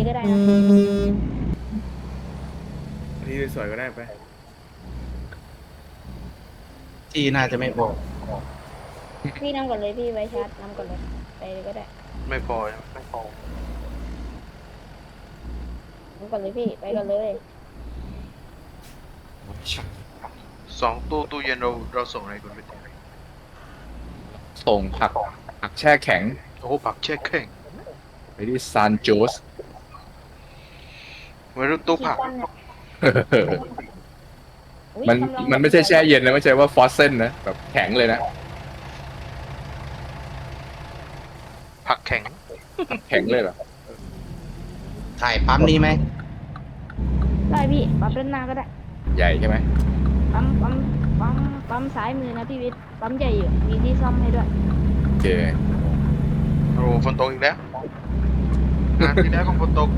นี้ก็ได้นะที่สวยๆก็ได้ไปที่น่าจะไม่พอพี่นำก่อนเลยพี่ไว้ชาร์จนำก่อนเลย ไปเลยก็ได้ไม่พอไม่พอนำก่อนเลยพี่ไปก่อนเลย สองตู้ตู้เย็นเราเราส่งอะไรคุณไปต่อส่งผักผักแช่แข็ง โอ้โหผักแช่แข็งไปที่ซานโจส ไม่รู้ตู้ผักที่ปั้นอะอุ๊ยมันกำลังมันไม่ใช่แช่เย็นนะไม่ใช่ว่าฟอสเซนนะแบบแข็งเลยนะ ผักแข็ง แข็งเลยเหรอถ่ายปั๊มนี้ไหมได้พี่ปั๊มด้านหน้าก็ได้ ใหญ่ใช่ไหมปั๊มปั๊มปั๊มปั๊มซ้ายมือนะพี่วิทย์ปั๊มใหญ่อยู่มีที่ซ่อมให้ด้วยโอเคโอ้โหฝนตกอีกแล้วงานที่แล้วก็ฝนตก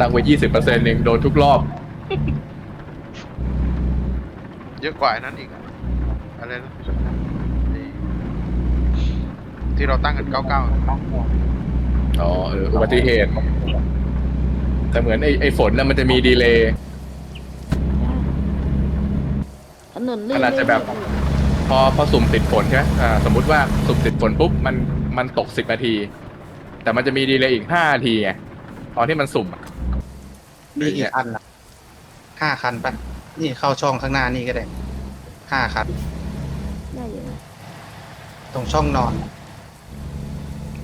ตั้งไว้ยี่สิบเปอร์เซ็นต์เองโดนทุกรอบ เยอะกว่าอันนั้นอีกอะอะไรนะไอ้ที่เราตั้งกันเก้าเก้าอ๋อเอออุบัติเหตุ แต่เหมือนไอ้ไอ้ฝนน่ะมันจะมีดีเลย์ ถนนลื่นมันอาจจะแบบ พอพอสุ่มติดฝนใช่ไหมอ่าสมมุติว่าสุ่มติดฝนปุ๊บมันมันตกสิบนาที แต่มันจะมีดีเลย์อีกห้านาทีไง ตอนที่มันสุ่มอะมีกี่คันล่ะห้าคันปะนี่เข้าช่องข้างหน้านี่ก็ได้ห้าคัน ได้อยู่นะตรงช่องนอน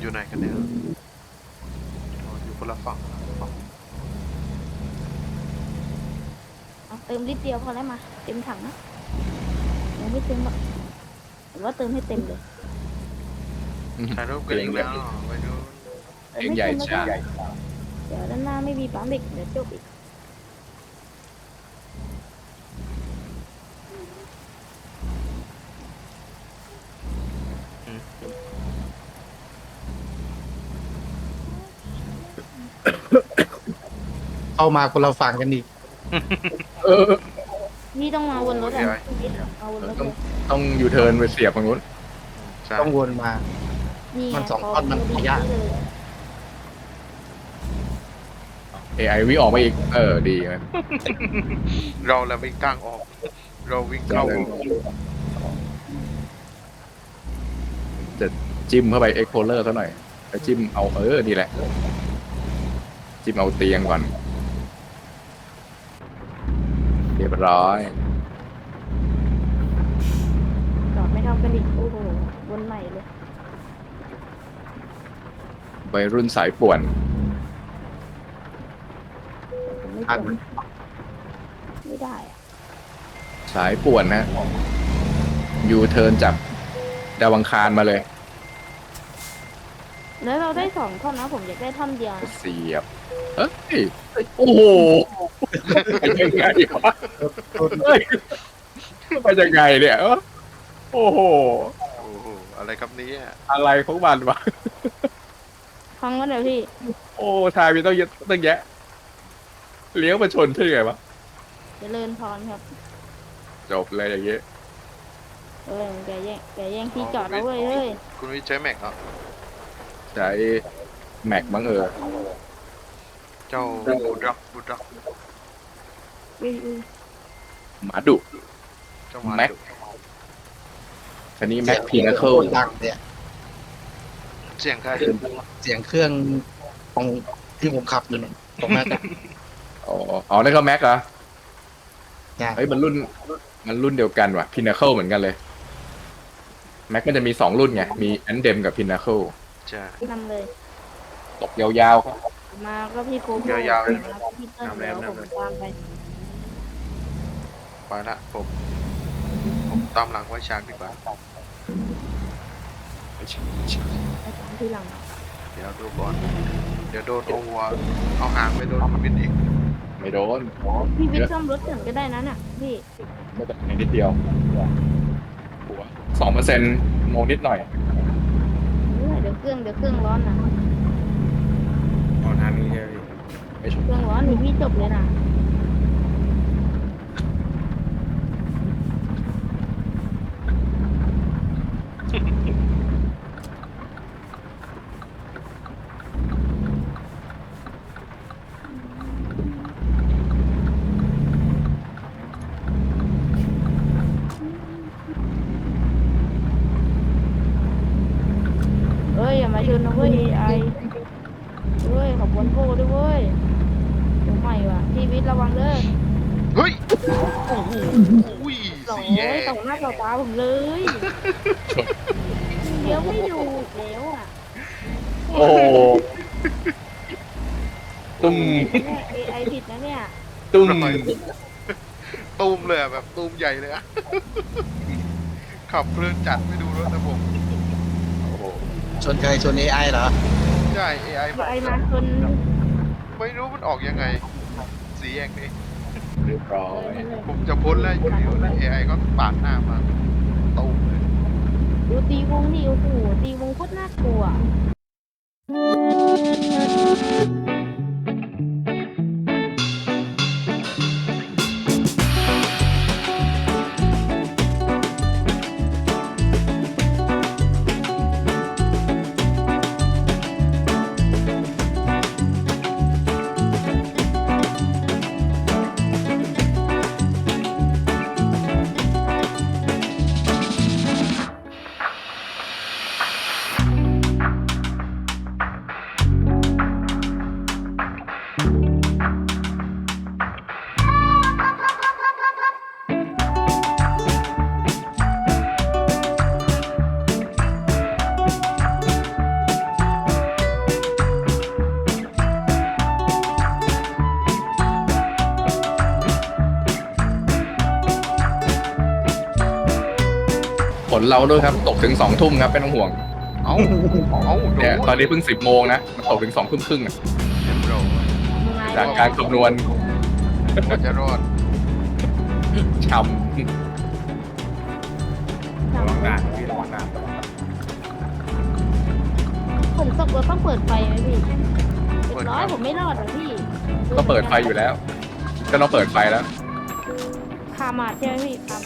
อยู่ไหนกันเนี่ยอ๋ออยู่คนละฝั่งเอาเติมลิตรเดียวพอแล้วมา เต็มถังนะยังไม่เต็มหรอกผมว่าเติมให้เต็มเลยถ่ายรูปกันอีกแล้วไปดูเติมเองให้ใหญ่เต็มแล้วจ้าก็ เดี๋ยวด้านหน้าไม่มีปั๊มอีกเดี๋ยวจบอีกเข้ามาคนเราฝั่งกันอีกเออนี่ต้องมาวนรถอะพี่วิทย์เอาวนรถเลยต้องยูเทิร์นไปเสียบตรงนู้นใช่ต้องวนมา นี่ไมันสองท่อนมันพยากเลย AI วิ่งออกมาอีก เออ ดีมันเราแล้ววิ่งกลางออก เราวิ่งเข้าออกจะจิ้มเข้าไปเอ็กโพเลอร์ซะหน่อยไปจิ้มเอาเออนี่แหละ จิ้มเอาเตียงก่อน เรียบร้อย จอดไม่เท่ากันอีก โอ้โหวนใหม่เลยวัยรุ่นสายป่วน ผมไม่อันจบไม่ได้อะสายป่วนนะยูเทิร์นจากดาวังคารมาเลย แล้วเราได้สองท่อนนะผมอยากได้ท่อนเดียวนะเสียบเอ้ยโอ้โหไปยังไงวะเฮ้ยไปยังไงเนี่ยเอ้อโอ้โห โอ้โหอะไรครับเนี้อะไรของมันวะ ฟังก็เดี๋ยวพี่ โอ้ทายมีต้องเยอะต้องแยะ เลี้ยวมาชนใช่ไงวะ เจริญพรครับจบเลยอย่างเงี้ยเออแกแย่งแกแย่งที่จอดแล้วเว้ยเฮ้ยคุณวิใช้แม็กเหรอใช้แม็กบ้างเออ เจ้าบูดรักบูดรักอุ้ยอุ้ยหมาดุ เจ้าหมาแม็ก ดุคันนี้แม็กพีนาเคิลดังเนี่ย เสียงใครเสียงเครื่องของที่ผมขับอยู่เนี่ยตรงนั้นอะ อ๋ออ๋อนั่นก็แม็กเหรอใช่เฮ้ยมันรุ่น มันรุ่นเดียวกันว่ะพีนาเคิลเหมือนกันเลย แม็กมันจะมีสองรุ่นไง มีอันเดมกับพีนาเคิลใช่ นำเลย ตกยาวๆครับมาก็พี่โกโก้ยาวๆเลยมาก็พี่เติ้ลแล้วผมตามไปไปละผม ผมตามหลังไว้ช้างดีกว่า ไปตามที่หลัง เดี๋ยวดูก่อน เดี๋ยวโดนเอาหัว เอาหางไปโดนคุณวินอีก ไม่โดนพี่วิทย์ซ่อมรถเถื่อนก็ได้นะน่ะพี่ไม่เป็นไรนิดเดียวหัวสองเปอร์เซ็นต์โมนิดหน่อย เดี๋ยวเครื่องเดี๋ยวเครื่องร้อนนะออกทางนี้ใช่ไหมพี่ไม่ชนเครื่องร้อนนี่พี่จบเลยนะาชนนะเว้ย AI เว้ยขอบวนโพด้วยเว้ยเดี๋ยวใหม่ว่ะพี่วิทย์ระวังเด้ อเฮ้ย โอ้โหอุ้ยโอ้สี่ยแยกต่อหน้าต่อตาผมเลยเดี๋ยวไม่ดูอีกแล้วอะโอ้โหตุ้มเนี่ย AI ผิดนะเนี่ยตุ้มตูมเลยอะแบบตูมใหญ่เลยอะ ขับเพลินจัดไม่ดูรถนะผมโอ้โหชนใครชน AI เหรอ ใช่ AI มา AI มาชนไม่รู้มันออกยังไง สีแยกนี้เรียบร้อยผมจะพ้นแล้วอยู่เดียวแล้ว AI ก็ปาดหน้ามาตูมเลยดูตีวงนี่โอ้โหตีวงโคตรน่ากลัว เราด้วยครับ ตกถึงสองทุ่มครับไม่ต้องห่วงเอ้าเอ้าโดเนี่ยนตอนนี้เพิ่งสิบโมงนะมันตกถึงสองทุ่มครึ่งอะเรียบร้อยจากการคำนวณกว่าจะรอดช้ระวังด่านพี่ระวังด่านผมตกเราต้องเปิดไฟไหมพี่เรียบร้อยผมไม่รอดหรอกพี่ำก็เปิดไฟอยู่แล้ว ก็ต้องเปิดไฟแล้วพามาดใช่ไหมพี่พาม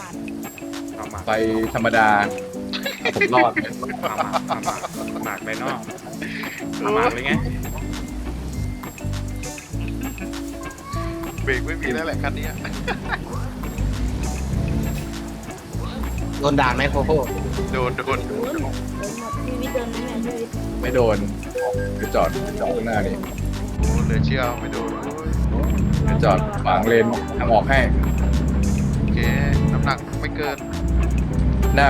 าดเอามา ไฟธรรมดาอะผมรอดเลยเอามาเอามาหมากไปนอกเอาหมากเลยไงเบรกไม่มีแล้วแหละคันเนี้ยโดนด่านไหมโคโค่โดนโดนโดนโดนหมดพี่วิทย์เดินไหมเนี่ยพี่วิทย์ไม่โดนไปจอดจอดข้างหน้านี่โอ้เหลือเชื่อไม่โดนโอ้ยไปจอดขวางเลนทางออกให้ โอเค น้ำหนักไม่เกิน หน้า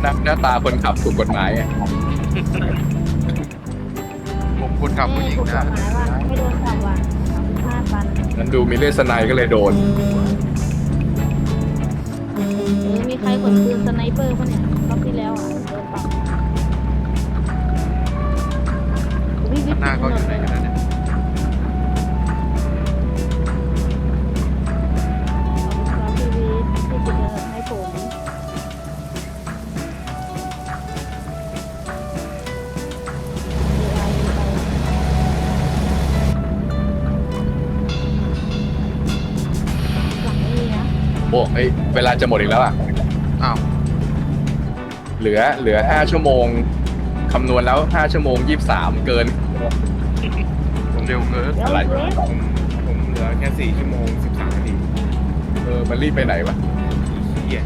หน้าหน้าตาคนขับถูกกฎหมายอะผมคนขับผู้หญิงผมบอนะกหมายว่าไม่โดนจับว่ะห้าพันนั้นดูมีเลสไนก็เลยโดน เออมีใครขนปืนสไนเปอร์ปะเนี่ยรอบที่แล้วอะโดนปรับพี่วิทย์หน้าเขาอยู่ไหนกันนะ เฮ้ยเวลาจะหมดอีกแล้วอะ อ้าวเหลือเหลือห้าชั่วโมงคำนวณแล้วห้าชั่วโมงยี่สามเกินเร็วเกินเดี๋ยวอะไรเว้ยผมผมเหลือแค่สี่ชั่วโมงสิบสามนาทีเออมันรีบไปไหนวะอีเหี้ย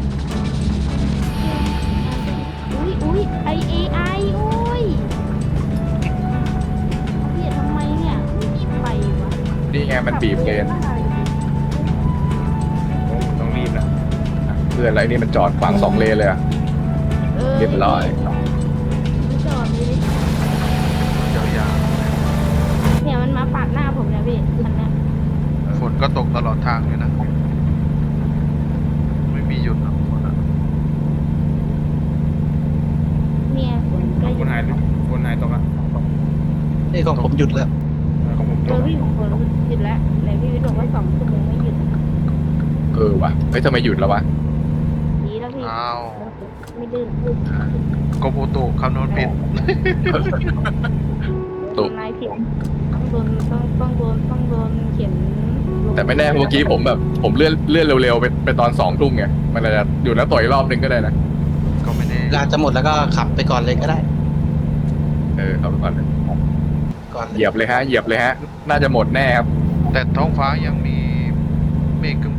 อุ้ยอุ้ยไอเอไออุ้ยเบียดทำไมเนี่ยไม่มีไฟวะนี่ไงมันบีบเลนผม พื่อนอะไรนี่มันจอดขวางสองเลนเลยอะออเรียบร้อยไม่จอดเลยยาวเนี่ยมันมาปาดหน้าผมเนี่ยพี่คันเนี้ยๆฝนก็ตกตลอดทางเลยนะ ไม่มีหยุดนะฝนอะเนี่ยผมใกล้คนหายคนหายตกอะนี่ของผมหยุดแล้วของผมเจตอกพี่ผมคนหยุดแล้วไหนพี่วิทย์บอกว่าสองชั่วโมงไม่หยุดเออวะเฮ้ยทำไมหยุดแล้ววะดีแล้วพี่ อ้าวไม่ดื้นโกโบโตะคำนวณผิด ตุกนายผิดต้องโดนต้องต้องโดนต้องโดนเขียนลงแต่ไม่แน่เมื่อกี้ผมแบบผมเลื่อนเลื่อนเร็วๆไปไปตอนสองทุ่มไงมันอาจจะอยู่แล้วต่อยรอบนึงก็ได้นะก็ไม่แน่เวลาจะหมดแล้วก็ขับไปก่อนเลยก็ได้ เออเอาไปก่อนเลยก่อนเลเหยียบเลยฮะเหยียบเลยฮะ น่าจะหมดแน่ครับแต่ท้องฟ้ายังมีเมฆครึมๆอยู่นะ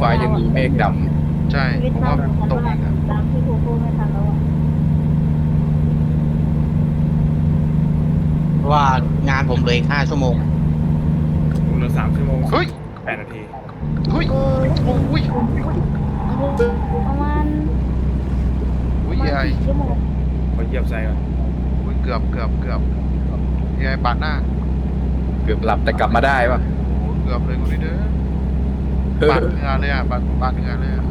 ฟ้ายังมีเมฆดำใช่ผมว่าตแล้วตามครงไหนแรับว่างานผมเลยห้าชั่วโมง เหลือสามชั่วโมงเฮ้ยแปดนาทีเฮ้ยเออโอ้ยประมาณโอ้ยประมาณยายสี่ชั่วโมงขอเยียบใส่ก่อนอุ้เกือบเกือบเกือบยายปาดหน้า เกือบหลับแต่กลับมาได้ปะเกือบเลยคนนี้เด้อ ปาดเหงือเลยอะปาดปาดเหงือเลยอะ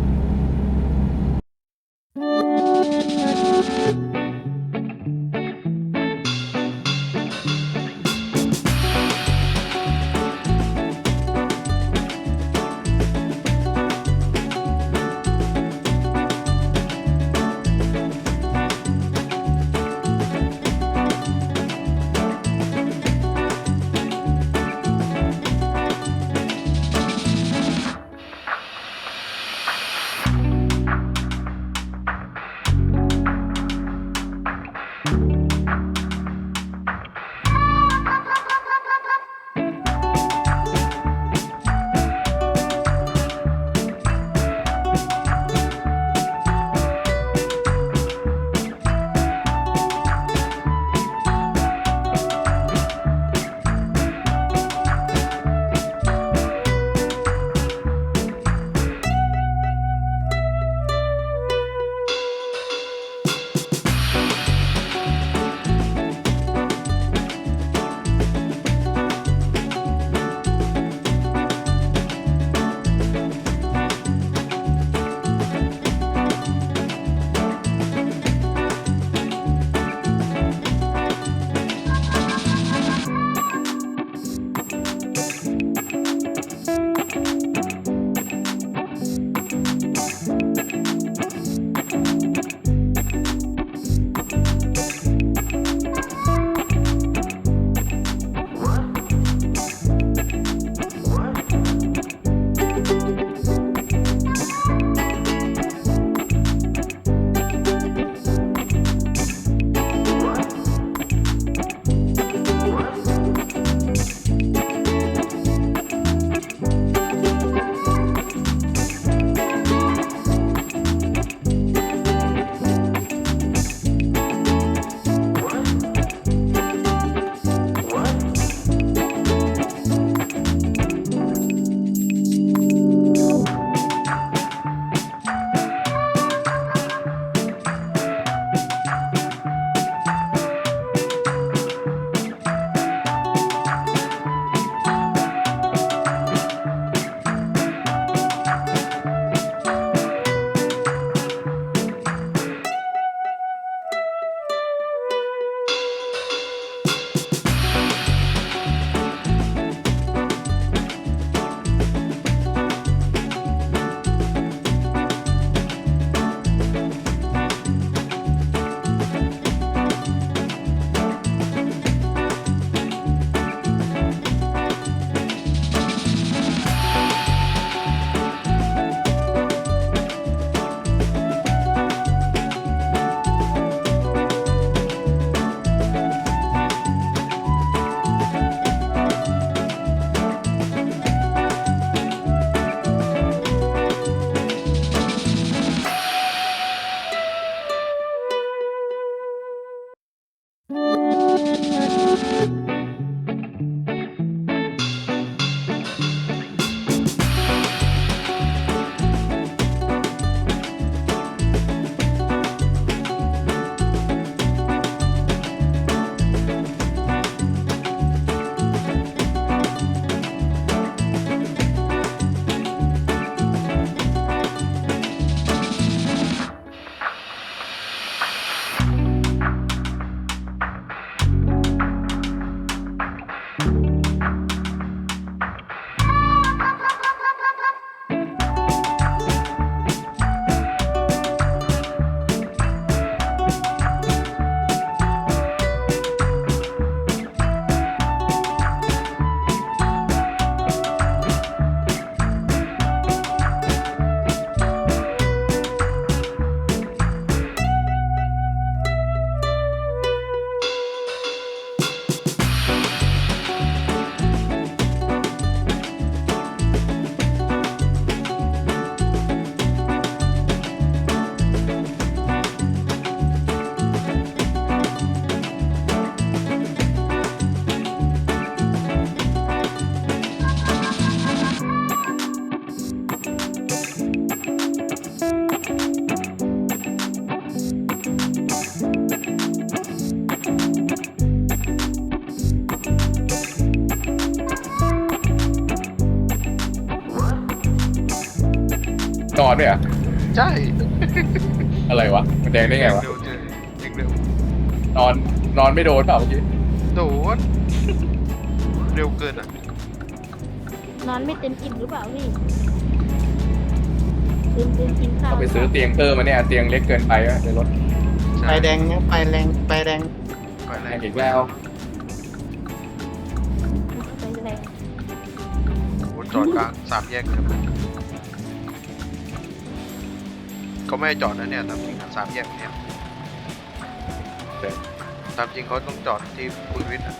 อนด้วยเหรอะใช่อะไรวะมันแดงได้ไงวะเร็วเจอเด็กเร็วนอนนอนไม่โดนเปล่าเมื่อกี้โดนเร็วเกินอะนอนไม่เต็มอิ่มหรือเปล่าพี่ลืมลืมกินข้าวเอาไปซื้อเตียงเพิ่มมาเนี่ยเตียงเล็กเกินไปอะในรถใช่ไฟแดงนะไฟแรงไฟแดงไฟแรแรงงอีกแล้วไปแรงโอ้จอดกลางสามแยกเลย เขาไม่ให้จอดนะเนี่ยตามจริงอะสามแยกเนี่ยตามจริงเขาต้องจอดที่ปุยวิทย์อะ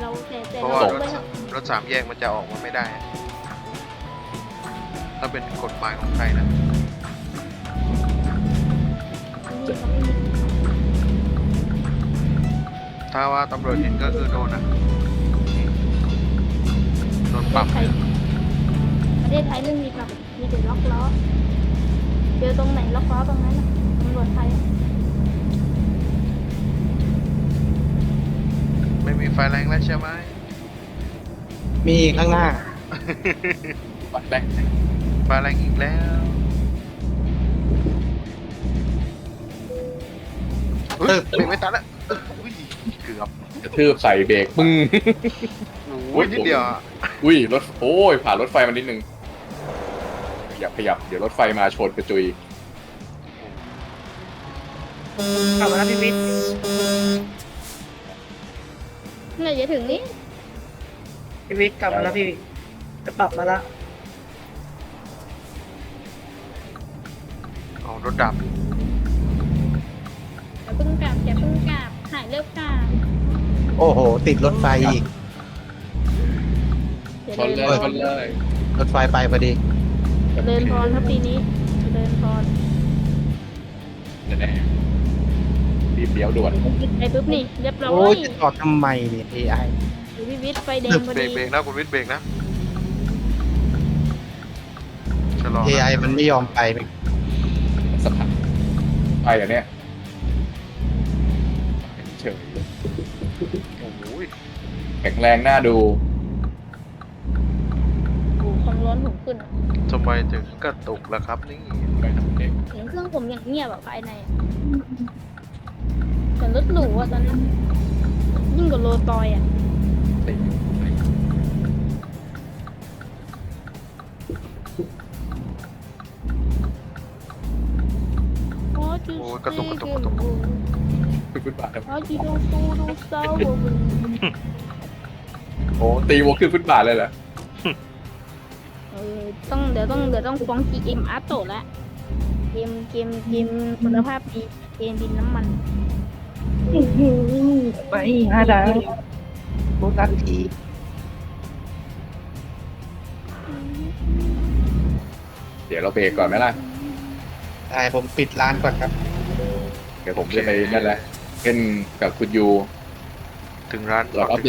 เราแต่แต่เพราะเราว่าไม่รถสามแยกมันจะออกมาไม่ได้ถ้าเป็นกฎหมายของไทยนะ นี่เขาไม่มีถ้าว่าตำรวจเห็นก็คือโดนอะโดนปปรัระบเทศไทยประเทศไทยเรื่องมีปรับมีแต่ล็อกล้อ ล็อกล้อตรงนั้นน่ะตำรวจไทยอะไม่มีไฟแรงแล้วใช่ไหมมีข้างหน้า ปัดแรกไฟแรงอีกแล้วเฮ้ยเบรกไม่ทันแล้วอุ้ยเกือบกระทืบใส่เบรกปึ้งโอ้ยนิดเดียวอะอุ้ยรถโอ้ยผ่านรถไฟมานิดนึงขยับขยับเดี๋ยวรถไฟมาชนกระจุย กลับมาแล้วพี่วิทย์เนี่ยจะถึงนี่พี่วิทย์กลับมาแล้วพี่จะปรับมาแล้วเอารถดับอย่าเพิ่งกลับอย่าเพิ่งกลับหายเลิกกลับโอ้โห ติดรถไฟอีก อย่าชนเดินเลยพชรนเลย รถไฟไปพอดี อย่าเดินพรครับปีนี้อย่าเดินพรแน่ๆ รีบเลี้ยวด่วนไปปุ๊บนี่เรียบร้อโอ้ยยจะจอดทำไมเนี่ย AI หรือพี่วิทย์ไฟแดงพอเบรดีกเบรกนะคุณวิทย์เบรกนะชะลอนะ AI มันไม่ยอมไปสถานไปอันเนี้ยเฉยโอ้โหแข็งแรงน่าดู โอ้ความร้อนผมขึ้นอะทำไมถึงกระตุกล่ะครับนี่ ไปทำเองเสียงเครื่องผมอย่างเงียบอะภายใน เหมือนรถหรูอะตอนนั้นยิ่งกว่าโรตอยอะติดโอ้จูโอ้ยกระตุกกระตุกกระตุกขึ้นฟุตบาทครับโอ้จีดูตูดูเศร้าบ่มึงโอ้ตีวงขึ้นฟุตบาทเลยเหรอเออต้องเดี๋ยวต้องเดี๋ยวต้องฟ้อง GM อาร์โตละเกมเกมเกมคุณภาพดีเกมดินน้ำมัน ไปห้าดาวรถลักทีเดี๋ยวเราเบรกก่อนไหมล่ะได้ผมปิดร้านก่อนครับ เดี๋ยวผมจะไปนั่นแหละเล่นกับคุณยูถึงร้านหลอดออฟ